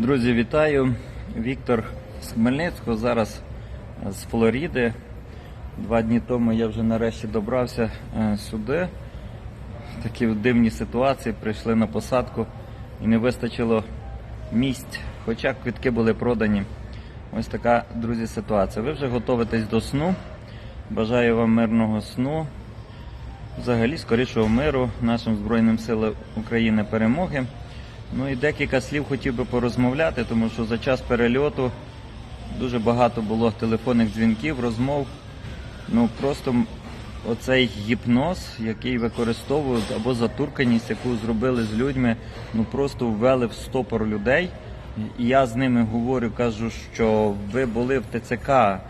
Друзі, вітаю! Віктор з Хмельницького, зараз з Флоріди. Два дні тому я вже нарешті добрався е, сюди. Такі дивні ситуації, прийшли на посадку і не вистачило місць, хоча квитки були продані. Ось така, друзі, ситуація. Ви вже готуєтесь до сну. Бажаю вам мирного сну. Взагалі, скорішого миру нашим Збройним силам України перемоги. Ну і декілька слів хотів би порозмовляти, тому що за час перельоту дуже багато було телефонних дзвінків, розмов. Ну просто оцей гіпноз, який використовують, або затурканість, яку зробили з людьми, ну просто ввели в стопор людей. І я з ними говорю, кажу, що ви були в ТЦК, е,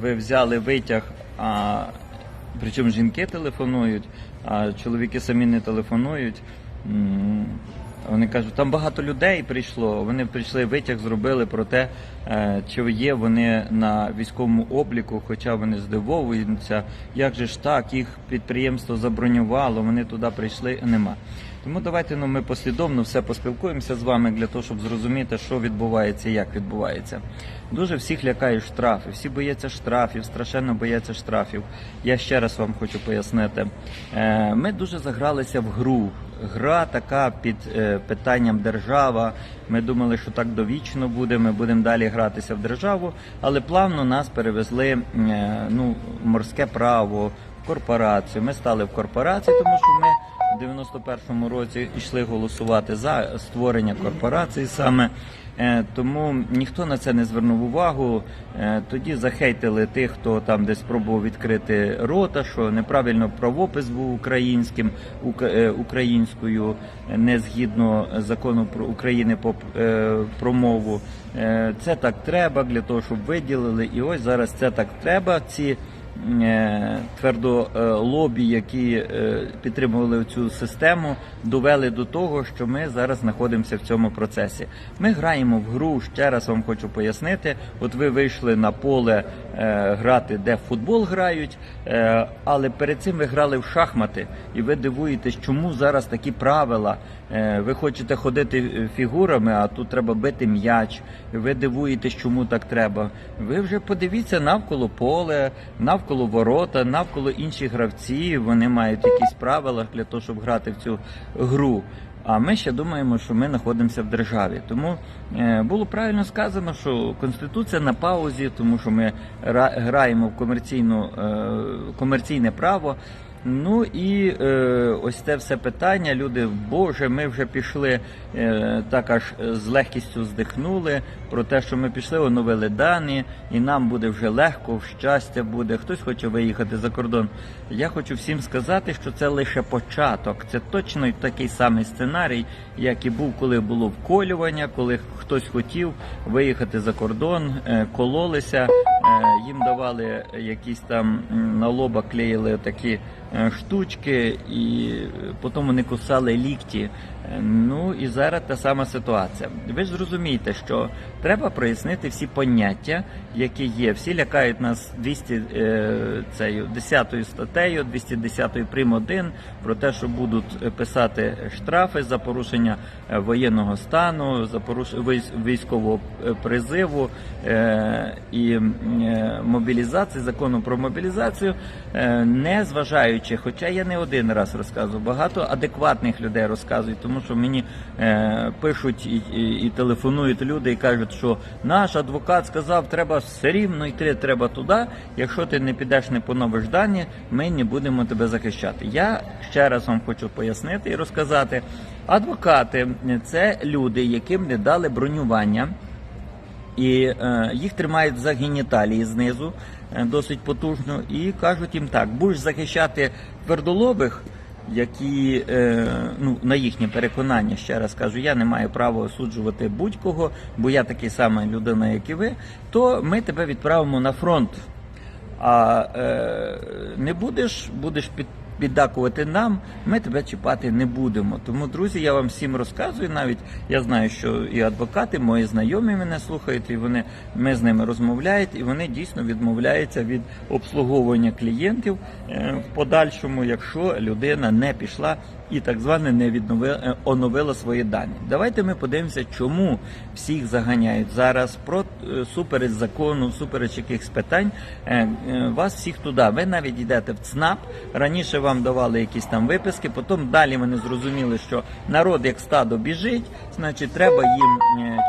ви взяли витяг, а причому жінки телефонують, а чоловіки самі не телефонують. Вони кажуть, там багато людей прийшло. Вони прийшли, витяг зробили про те, е, чи є вони на військовому обліку, хоча вони здивовуються, як же ж так, їх підприємство забронювало, вони туди прийшли, нема. Тому давайте ну, ми послідовно все поспілкуємося з вами для того, щоб зрозуміти, що відбувається і як відбувається. Дуже всіх лякають штрафи, всі бояться штрафів, страшенно бояться штрафів. Я ще раз вам хочу пояснити. Е, Ми дуже загралися в гру. Гра така під е, питанням держава. Ми думали, що так довічно буде. Ми будемо далі гратися в державу, але плавно нас перевезли е, ну, морське право, корпорацію. Ми стали в корпорації, тому що ми в 91-му році йшли голосувати за створення корпорації саме. Е, Тому ніхто на це не звернув увагу. Е, Тоді захейтили тих, хто там десь пробував відкрити рота, що неправильно правопис був українським, е, українською, не згідно закону про України по про мову. Це так треба для того, щоб виділили. І ось зараз це так треба. Ці твердо е, лобі, які е, підтримували цю систему, довели до того, що ми зараз знаходимося в цьому процесі. Ми граємо в гру. Ще раз вам хочу пояснити. От ви вийшли на поле е, грати, де футбол грають, е, але перед цим ви грали в шахмати, і ви дивуєтесь, чому зараз такі правила. Е, Ви хочете ходити е, фігурами, а тут треба бити м'яч. Ви дивуєтесь, чому так треба. Ви вже подивіться навколо поле, навколо ворота, навколо інших гравців. Вони мають якісь правила для того, щоб грати в цю гру. А ми ще думаємо, що ми знаходимося в державі. Тому е, було правильно сказано, що конституція на паузі, тому що ми граємо в комерційне право. Ну і е, ось це все питання. Люди, Боже, ми вже пішли е, так аж з легкістю здихнули про те, що ми пішли, оновили дані, і нам буде вже легко, щастя буде. Хтось хоче виїхати за кордон. Я хочу всім сказати, що це лише початок. Це точно такий самий сценарій, як і був, коли було вколювання, коли хтось хотів виїхати за кордон, е, кололися, е, їм давали якісь там на лоба клеїли такі штучки, і е, потім вони кусали лікті. Ну і зараз та сама ситуація. Ви ж зрозумієте, що треба прояснити всі поняття, які є. Всі лякають нас 200 е, цією 10 статтею, 210 прим 1 про те, що будуть е, писати штрафи за порушення е, воєнного стану, за порушення військового призиву і мобілізації, закону про мобілізацію, не зважаючи, хоча я не один раз розказував, багато адекватних людей розказують, тому що мені е, пишуть і, і, і телефонують люди і кажуть, що наш адвокат сказав, треба все рівно йти, треба туди. Якщо ти не підеш, не поновиш дані, ми не будемо тебе захищати. Я ще раз вам хочу пояснити і розказати. Адвокати це люди, яким не дали бронювання і е, їх тримають за геніталії знизу е, досить потужно, і кажуть їм так: будеш захищати твердолобих, які е, ну, на їхнє переконання, ще раз кажу, я не маю права осуджувати будь-кого, бо я такий самий людина, як і ви, то ми тебе відправимо на фронт. А е, не будеш, будеш під, піддакувати нам, ми тебе чіпати не будемо. Тому, друзі, я вам всім розказую. Навіть я знаю, що і адвокати, мої знайомі мене слухають, і вони ми з ними розмовляють, і вони дійсно відмовляються від обслуговування клієнтів е, в подальшому, якщо людина не пішла і так зване не відновила е, оновила свої дані. Давайте ми подивимося, чому всіх заганяють зараз про е, супереч закону, супереч якихось питань. е, Вас всіх туди. Ви навіть йдете в ЦНАП. Раніше вам давали якісь там виписки. Потім далі вони зрозуміли, що народ як стадо біжить, значить треба їм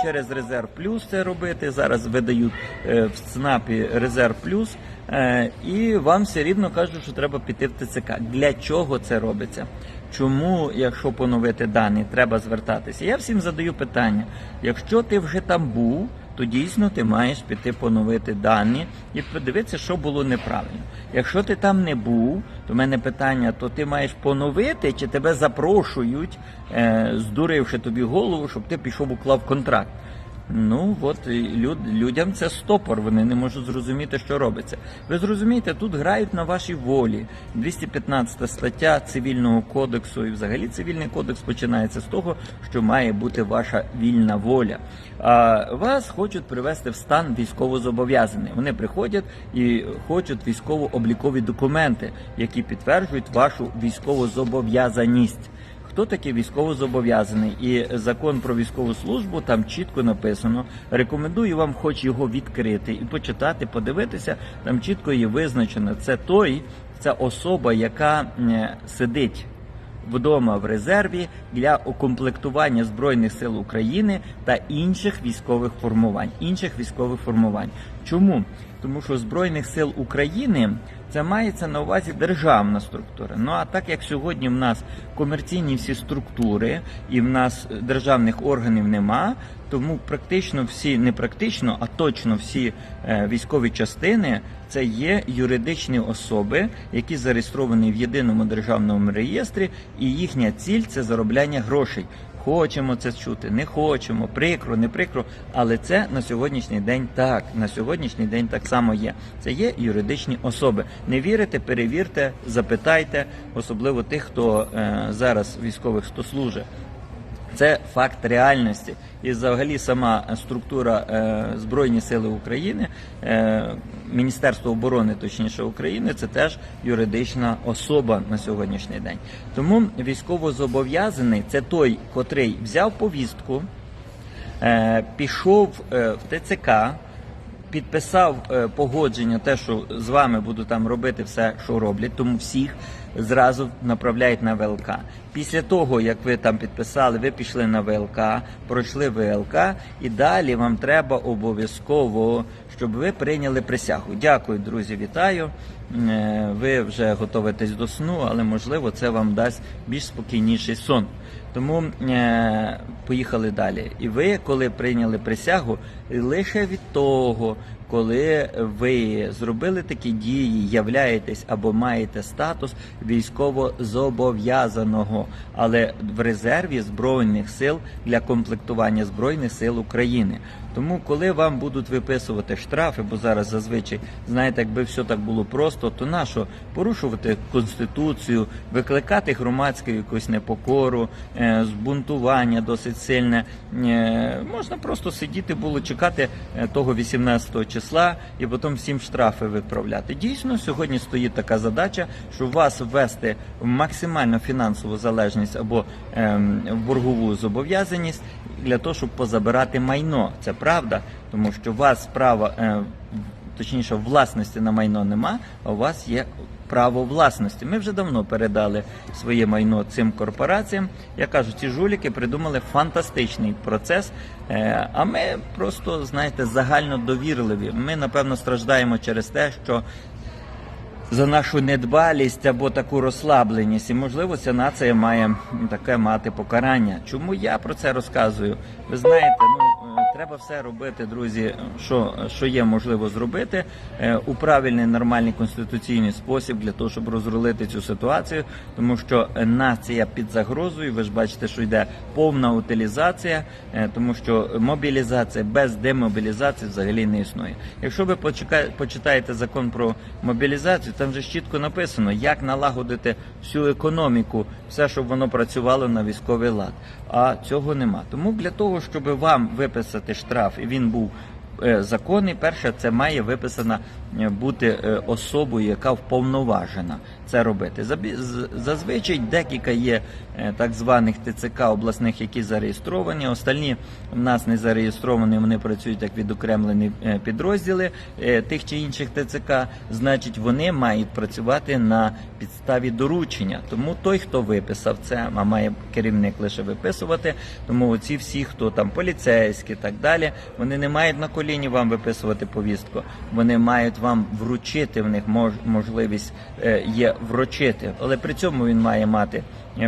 через резерв плюс це робити. Зараз видають в ЦНАПі резерв плюс. І вам все рівно кажуть, що треба піти в ТЦК. Для чого це робиться? Чому, якщо поновити дані, треба звертатися? Я всім задаю питання: якщо ти вже там був, то дійсно ти маєш піти поновити дані і подивитися, що було неправильно. Якщо ти там не був, то в мене питання: то ти маєш поновити, чи тебе запрошують, е, здуривши тобі голову, щоб ти пішов уклав контракт. Ну от люд, людям це стопор, вони не можуть зрозуміти, що робиться. Ви зрозумієте, тут грають на вашій волі. 215 стаття цивільного кодексу, і взагалі цивільний кодекс починається з того, що має бути ваша вільна воля. А вас хочуть привести в стан військовозобов'язаний. Вони приходять і хочуть військово-облікові документи, які підтверджують вашу військовозобов'язаність. Хто такий військовозобов'язаний? І закон про військову службу там чітко написано. Рекомендую вам, хоч його відкрити і почитати, подивитися. Там чітко є визначено. Це той, ця особа, яка сидить вдома в резерві для укомплектування збройних сил України та інших військових формувань. Інших військових формувань. Чому? Тому що збройних сил України це мається на увазі державна структура. Ну а так як сьогодні в нас комерційні всі структури і в нас державних органів нема, тому практично всі не практично, а точно всі е, військові частини це є юридичні особи, які зареєстровані в єдиному державному реєстрі, і їхня ціль це заробляння грошей. Хочемо це чути, не хочемо, прикро, не прикро, але це на сьогоднішній день так. На сьогоднішній день так само є. Це є юридичні особи. Не вірите, перевірте, запитайте, особливо тих, хто е, зараз військових хто служить. Це факт реальності. І взагалі сама структура е, Збройні Сили України, е, Міністерство оборони, точніше України, це теж юридична особа на сьогоднішній день. Тому військовозобов'язаний це той, котрий взяв повістку, е, пішов в ТЦК, підписав е, погодження, те, що з вами буду там робити все, що роблять, тому всіх зразу направляють на ВЛК. Після того, як ви там підписали, ви пішли на ВЛК, пройшли ВЛК, і далі вам треба обов'язково, щоб ви прийняли присягу. Дякую, друзі, вітаю. Е, Ви вже готовитесь до сну, але можливо це вам дасть більш спокійніший сон. Тому е, поїхали далі. І ви, коли прийняли присягу, лише від того, коли ви зробили такі дії, являєтесь або маєте статус військово зобов'язаного, але в резерві збройних сил для комплектування збройних сил України. Тому, коли вам будуть виписувати штрафи, бо зараз зазвичай знаєте, якби все так було просто, то нащо порушувати конституцію, викликати громадську якусь непокору, е, збунтування досить сильне. Е, можна просто сидіти було чекати е, того 18 числа і потім всім штрафи виправляти. Дійсно, сьогодні стоїть така задача, що вас ввести в максимальну фінансову залежність або ем, боргову зобов'язаність для того, щоб позабирати майно. Це правда, тому що вас право. е, точніше, власності на майно нема, а у вас є право власності. Ми вже давно передали своє майно цим корпораціям. Я кажу, ці жуліки придумали фантастичний процес. е, А ми просто, знаєте, загально довірливі. Ми, напевно, страждаємо через те, що за нашу недбалість або таку розслабленість, і можливо ця нація має таке мати покарання. Чому я про це розказую? Ви знаєте, ну треба все робити, друзі, що, що є можливо зробити е, у правильний нормальний конституційний спосіб для того, щоб розрулити цю ситуацію, тому що нація під загрозою. Ви ж бачите, що йде повна утилізація, е, тому що мобілізація без демобілізації взагалі не існує. Якщо ви почитаєте закон про мобілізацію, там же чітко написано, як налагодити всю економіку, все, щоб воно працювало на військовий лад. А цього нема. Тому для того, щоб вам виписати штраф, і він був е, законний, перше, це має виписана е, бути е, особою, яка вповноважена. Це робити. Зазвичай декілька є е, так званих ТЦК обласних, які зареєстровані. Остальні в нас не зареєстровані, вони працюють як відокремлені е, підрозділи е, тих чи інших ТЦК. Значить, вони мають працювати на підставі доручення. Тому той, хто виписав це, а має керівник лише виписувати. Тому оці всі, хто там поліцейські, так далі, вони не мають на коліні вам виписувати повістку. Вони мають вам вручити в них мож, можливість є вручити, але при цьому він має мати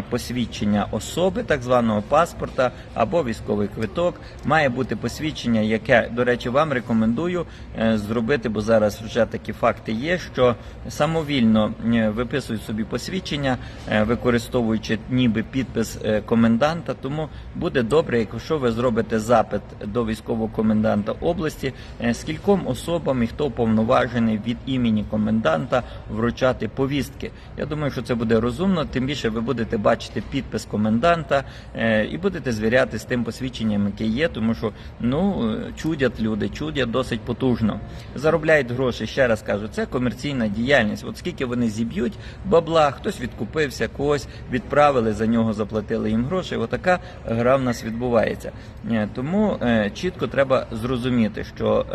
посвідчення особи, так званого паспорта або військовий квиток. Має бути посвідчення, яке, до речі, вам рекомендую е, зробити, бо зараз вже такі факти є, що самовільно е, виписують собі посвідчення, е, використовуючи ніби підпис коменданта. Тому буде добре, якщо ви зробите запит до військового коменданта області, скільком особам і хто повноважений від імені коменданта вручати повістки. Я думаю, що це буде розумно. Тим більше ви будете бачити підпис коменданта е, і будете звіряти з тим посвідченням, яке є, тому що ну е, чудять люди, чудять досить потужно. Заробляють гроші. Ще раз кажу, це комерційна діяльність. От скільки вони зіб'ють бабла, хтось відкупився, когось відправили за нього, заплатили їм гроші. Отака гра в нас відбувається. Е, Тому чітко треба зрозуміти, що.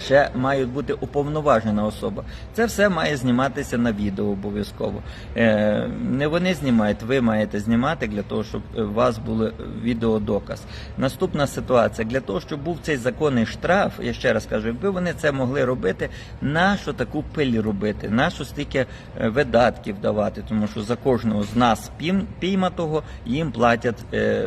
Ще має бути уповноважена особа. Це все має зніматися на відео обов'язково. Е, не вони знімають, ви маєте знімати для того, щоб е, у вас був відеодоказ. Наступна ситуація для того, щоб був цей законний штраф. Я ще раз кажу, якби вони це могли робити, нащо таку пиль робити? Нащо стільки е, видатків давати? Тому що за кожного з нас пійматого їм платять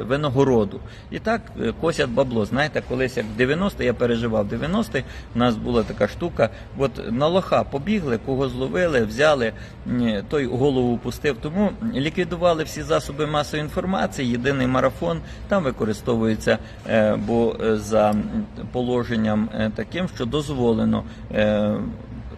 винагороду. І так косять бабло. Знаєте, колись як в 90 я переживав 90 у нас була така штука. От на лоха побігли, кого зловили, взяли, той голову пустив. Тому ліквідували всі засоби масової інформації. Єдиний марафон там використовується, е, бо е, за положенням е, таким, що дозволено.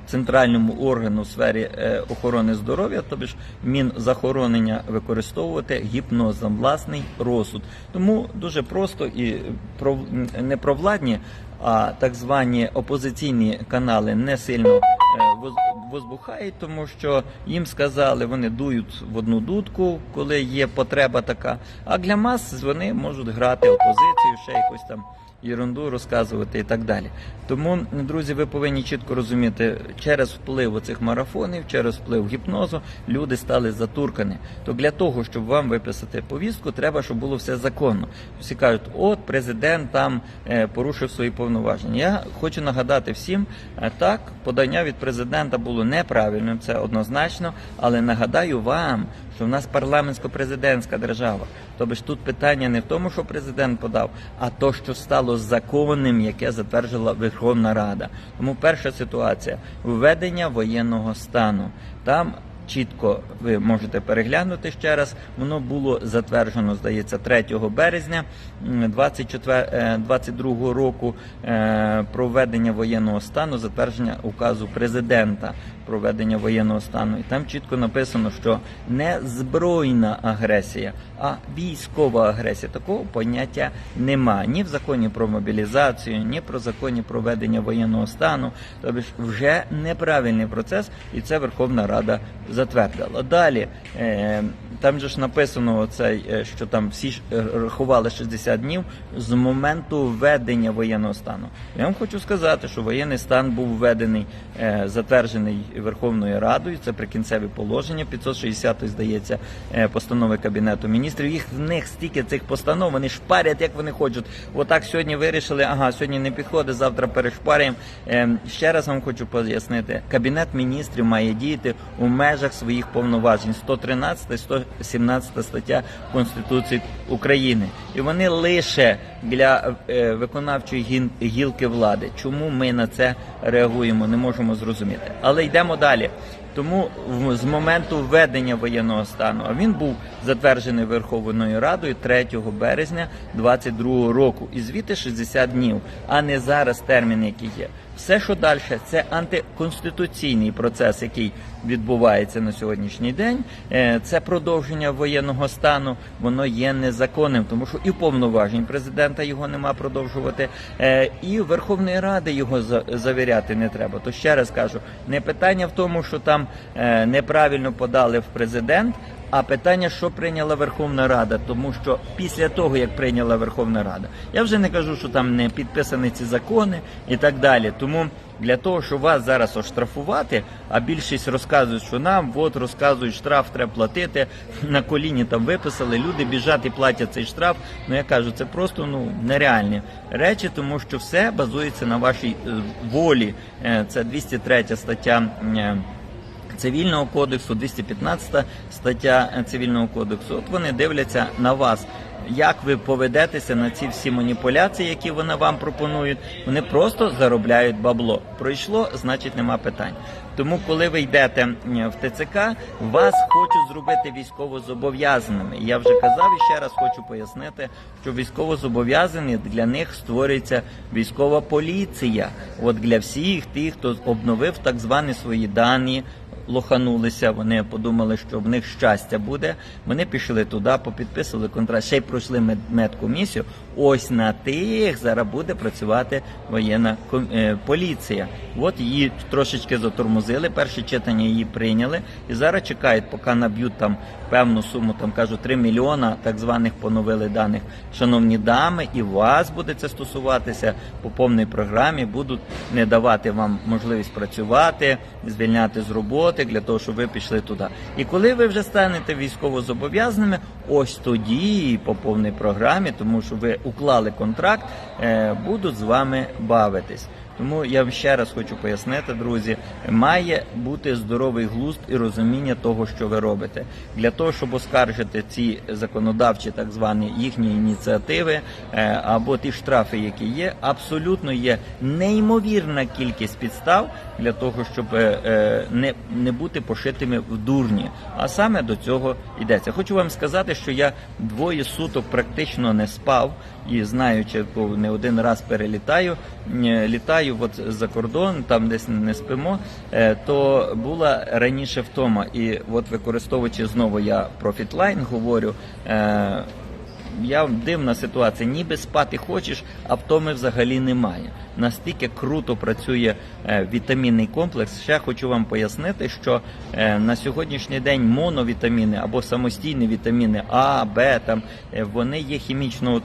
Центральному органу в сфері охорони здоров'я, тобто ж Мінзахоронення використовувати гіпноз за власний розсуд. Тому дуже просто і не провладні, а так звані опозиційні канали не сильно возбухають, тому що їм сказали, вони дують в одну дудку, коли є потреба така. А для мас вони можуть грати опозицію, ще якось там ерунду розказувати і так далі. Тому, друзі, ви повинні чітко розуміти, через вплив оцих марафонів, через вплив гіпнозу, люди стали затуркані. То для того, щоб вам виписати повістку, треба, щоб було все законно. Всі кажуть, от президент там е, порушив свої повноваження. Я хочу нагадати всім, е, так, подання від президента було неправильним, це однозначно, але нагадаю вам, що в нас парламентсько-президентська держава. Тобто тут питання не в тому, що президент подав, а то, що стало законним, яке затверджувала Верховна Рада. Тому перша ситуація введення воєнного стану. Там чітко ви можете переглянути ще раз. Воно було затверджено, здається, 3 березня м, 24, е, 22 року проведення про введення воєнного стану, затвердження указу президента про введення воєнного стану. І там чітко написано, що не збройна агресія, а військова агресія. Такого поняття нема ні в законі про мобілізацію, ні про законі про введення воєнного стану. Тобто вже неправильний процес, і це Верховна Рада затвердила. Далі е, там же ж написано, оцей, е, що там всі ж, е, рахували 60 днів з моменту введення воєнного стану. Я вам хочу сказати, що воєнний стан був введений, затверджений Верховною Радою. Це прикінцеві положення 560 здається е, постанови Кабінету міністрів. Їх в них стільки цих постанов, вони шпарять, як вони хочуть. Отак сьогодні вирішили, ага, сьогодні не підходить, завтра перешпарюємо. Е, ще раз вам хочу пояснити, Кабінет міністрів має діяти у межах своїх повноважень 113 117 стаття Конституції України. І вони лише для е, виконавчої гілки влади. Чому ми на це реагуємо, не можемо зрозуміти. Але йдемо далі. Тому в- з моменту введення воєнного стану, а він був затверджений Верховною Радою 3 березня 22 року, і звідти 60 днів, а не зараз термін, який є. Все, що далі, це антиконституційний процес, який відбувається на сьогоднішній день. Е, Це продовження воєнного стану, воно є незаконним, тому що і повноважень президента його нема продовжувати, е, і Верховної Ради його завіряти не треба. То ще раз кажу, не питання в тому, що там е, неправильно подали в президент. А питання, що прийняла Верховна Рада, тому що після того, як прийняла Верховна Рада, я вже не кажу, що там не підписані ці закони і так далі. Тому для того, щоб вас зараз оштрафувати, а більшість розказують, що нам от розказують, штраф треба платити. На коліні там виписали, люди біжать і платять цей штраф. Ну я кажу, це просто ну нереальні речі, тому що все базується на вашій е, волі. Е, Це 203 стаття. Е, Цивільного кодексу, 215 стаття е, цивільного кодексу. От вони дивляться на вас. Як ви поведетеся на ці всі маніпуляції, які вони вам пропонують? Вони просто заробляють бабло. Пройшло, значить нема питань. Тому, коли ви йдете в ТЦК, вас хочуть зробити військовозобов'язаними. Я вже казав і ще раз хочу пояснити, що військовозобов'язані для них створюється військова поліція. От для всіх тих, хто обновив так звані свої дані, лоханулися, вони подумали, що в них щастя буде. Вони пішли туди, попідписували контракт, ще й пройшли мед- медкомісію. Ось на тих зараз буде працювати воєнна е, поліція. От її трошечки затормозили. Перше читання її прийняли, і зараз чекають, поки наб'ють там певну суму, там кажуть, 3 мільйона так званих поновили даних. Шановні дами, і вас буде це стосуватися по повній програмі. Будуть не давати вам можливість працювати, звільняти з роботи для того, щоб ви пішли туди. І коли ви вже станете військовозобов'язаними, ось тоді по повній програмі, тому що ви уклали контракт, е, будуть з вами бавитись. Тому я ще раз хочу пояснити, друзі, має бути здоровий глузд і розуміння того, що ви робите. Для того, щоб оскаржити ці законодавчі, так звані їхні ініціативи е, або ті штрафи, які є, абсолютно є неймовірна кількість підстав для того, щоб е, е, не, не бути пошитими в дурні. А саме до цього йдеться. Хочу вам сказати, що я двоє суток практично не спав і знаючи, не один раз перелітаю, е, літаю от за кордон, там десь не спимо, е, то була раніше втома. І от використовуючи знову я про фітлайн говорю. е, я дивна ситуація, ніби спати хочеш, а втоми взагалі немає. Настільки круто працює е, вітамінний комплекс. Ще хочу вам пояснити, що на сьогоднішній день моновітаміни або самостійні вітаміни А, Б, там вони є хімічно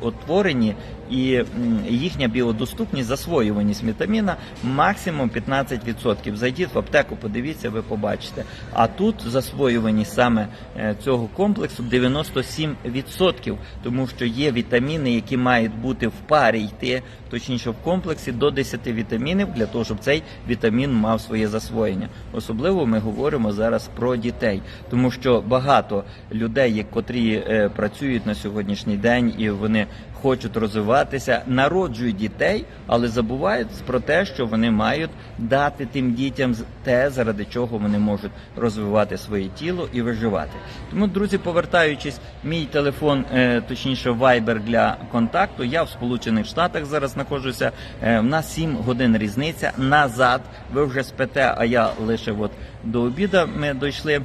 утворені, і їхня біодоступність, засвоюваність вітаміна максимум 15%. Зайдіть в аптеку, подивіться, ви побачите. А тут засвоюваність саме е, цього комплексу 97%, тому що є вітаміни, які мають бути в парі йти, точніше в комплексі до 10 вітамінів для того, щоб цей вітамін мав своє засвоєння. Особливо ми говоримо зараз про дітей, тому що багато людей, котрі е, працюють на сьогоднішній день і вони хочуть розвиватися, народжують дітей, але забувають про те, що вони мають дати тим дітям те, заради чого вони можуть розвивати своє тіло і виживати. Тому, друзі, повертаючись, мій телефон, е, точніше, Viber для контакту. Я в Сполучених Штатах зараз знаходжуся. Е, в нас 7 годин різниця. Назад ви вже спите, а я лише от до обіду ми дійшли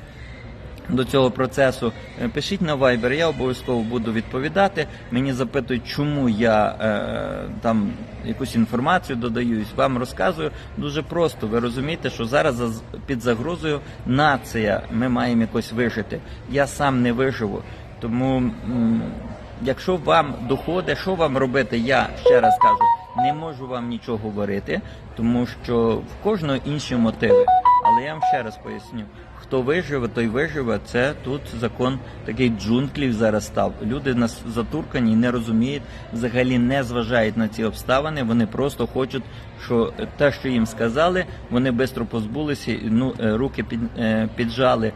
до цього процесу. Е, Пишіть на Viber, я обов'язково буду відповідати. Мені запитують, чому я е, там якусь інформацію додаю, вам розказую. Дуже просто. Ви розумієте, що зараз під загрозою нація. Ми маємо якось вижити. Я сам не виживу. Тому, якщо вам доходить, що вам робити, я ще раз кажу, не можу вам нічого говорити, тому що в кожного інші мотиви. Але я вам ще раз поясню. Хто виживе, той виживе. Це тут закон такий джунглів зараз став. Люди нас затуркані, не розуміють, взагалі не зважають на ці обставини. Вони просто хочуть, що те, що їм сказали, вони швидко позбулися, ну е, руки під, е, піджали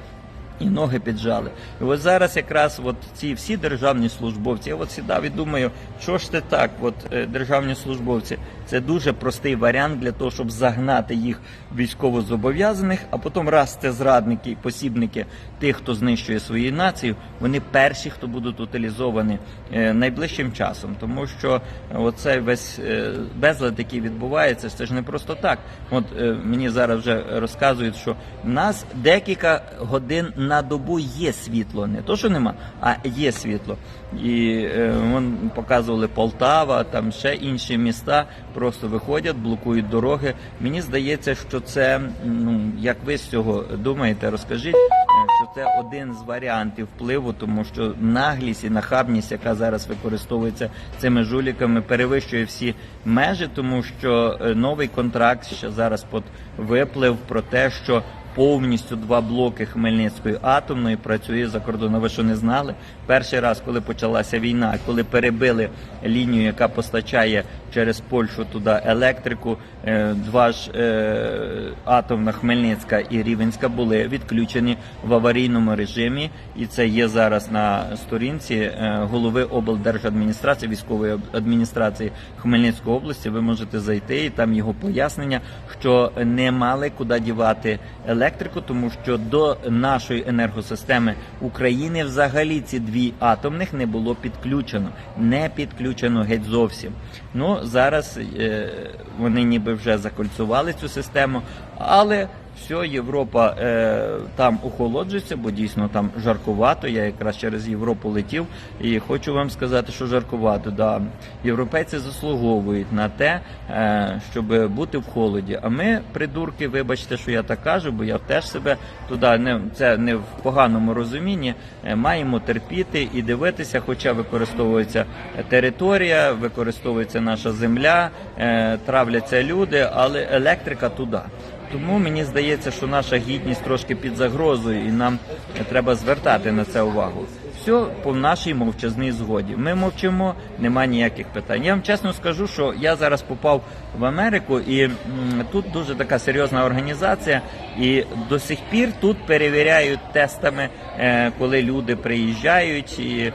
і ноги піджали. І от зараз якраз от ці всі державні службовці, я от сідав і думаю, що ж це так, от е, державні службовці, це дуже простий варіант для того, щоб загнати їх військовозобов'язаних, а потім раз це зрадники посібники тих, хто знищує свою націю, вони перші, хто будуть утилізовані е, найближчим часом, тому що оцей весь е, безлад, який відбувається, це ж не просто так. От е, мені зараз вже розказують, що в нас декілька годин на добу є світло, не то, що нема, а є світло. І е, вон показували Полтава, там ще інші міста просто виходять, блокують дороги. Мені здається, що це ну як ви з цього думаєте, розкажіть, е, що це один з варіантів впливу, тому що наглість і нахабність, яка зараз використовується цими жуліками, перевищує всі межі, тому що е, новий контракт ще зараз под виплив про те, що повністю два блоки Хмельницької атомної працює за кордоном. Ви що не знали? Перший раз, коли почалася війна, коли перебили лінію, яка постачає через Польщу туди електрику, е, два ж е, атомна Хмельницька і Рівенська були відключені в аварійному режимі, і це є зараз на сторінці е, голови облдержадміністрації військової адміністрації Хмельницької області. Ви можете зайти і там його пояснення, що не мали куди дівати електрику, тому що до нашої енергосистеми України взагалі ці дві атомних не було підключено, не підключено геть зовсім. Ну зараз е, вони ніби вже закольцували цю систему, але все, Європа е, там охолоджується, бо дійсно там жаркувато. Я якраз через Європу летів і хочу вам сказати, що жаркувато. Да. Європейці заслуговують на те, е, щоб бути в холоді. А ми, придурки, вибачте, що я так кажу, бо я теж себе туди не це не в поганому розумінні. е, маємо терпіти і дивитися, хоча використовується територія, використовується наша земля, е, травляться люди, але електрика туди. Тому мені здається, що наша гідність трошки під загрозою, і нам треба звертати на це увагу. Все по нашій мовчазній згоді. Ми мовчимо, нема ніяких питань. Я вам чесно скажу, що я зараз попав в Америку, і тут дуже така серйозна організація, і до сих пір тут перевіряють тестами, е, коли люди приїжджають, і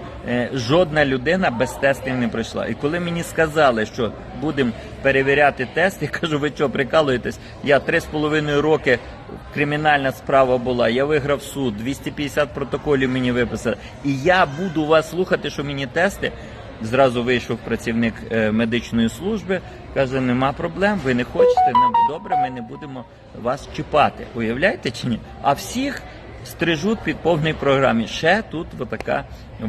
жодна людина без тестів не прийшла. І коли мені сказали, що будемо перевіряти тест, я кажу, ви що, прикалуєтесь? Я три з половиною роки кримінальна справа була, я виграв суд, 250 протоколів мені виписали. І я буду вас слухати, що мені тести. Зразу вийшов працівник е, медичної служби, каже, нема проблем, ви не хочете, нам добре, ми не будемо вас чіпати. Уявляєте чи ні? А всіх стрижуть під повній програмі. Ще тут така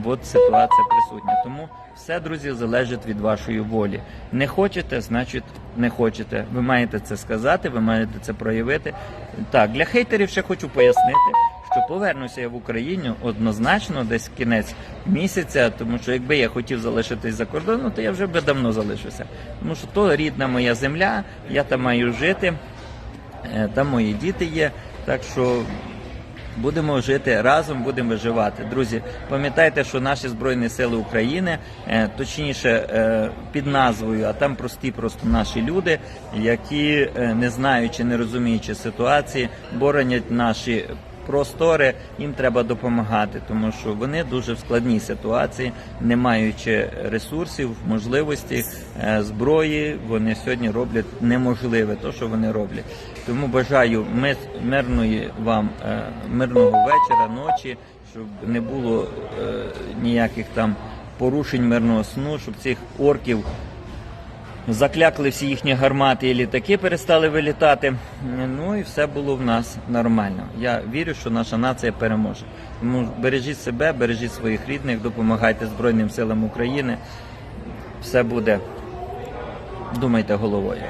от ситуація присутня. Тому все, друзі, залежить від вашої волі. Не хочете, значить не хочете. Ви маєте це сказати, ви маєте це проявити. Так, для хейтерів ще хочу пояснити. Що повернуся я в Україну однозначно десь кінець місяця, тому що якби я хотів залишитись за кордоном, то я вже би давно залишився. Тому що то рідна моя земля, я там маю жити, е, там мої діти є. Так що Будемо жити разом, будемо виживати. Друзі, пам'ятайте, що наші Збройні Сили України, е, точніше е, під назвою, а там прості просто наші люди, які, е, не знаючи, не розуміючи ситуації, боронять наші простори, їм треба допомагати, тому що вони дуже в складній ситуації, не маючи ресурсів, можливості, е, зброї, вони сьогодні роблять неможливе, то що вони роблять. Тому бажаю ми- мирної вам е, мирного вечора, ночі, щоб не було е, ніяких там порушень мирного сну, щоб цих орків заклякли всі їхні гармати і літаки перестали вилітати. Ну і все було в нас нормально. Я вірю, що наша нація переможе. Тому бережіть себе, бережіть своїх рідних, допомагайте Збройним силам України. Все буде. Думайте головою.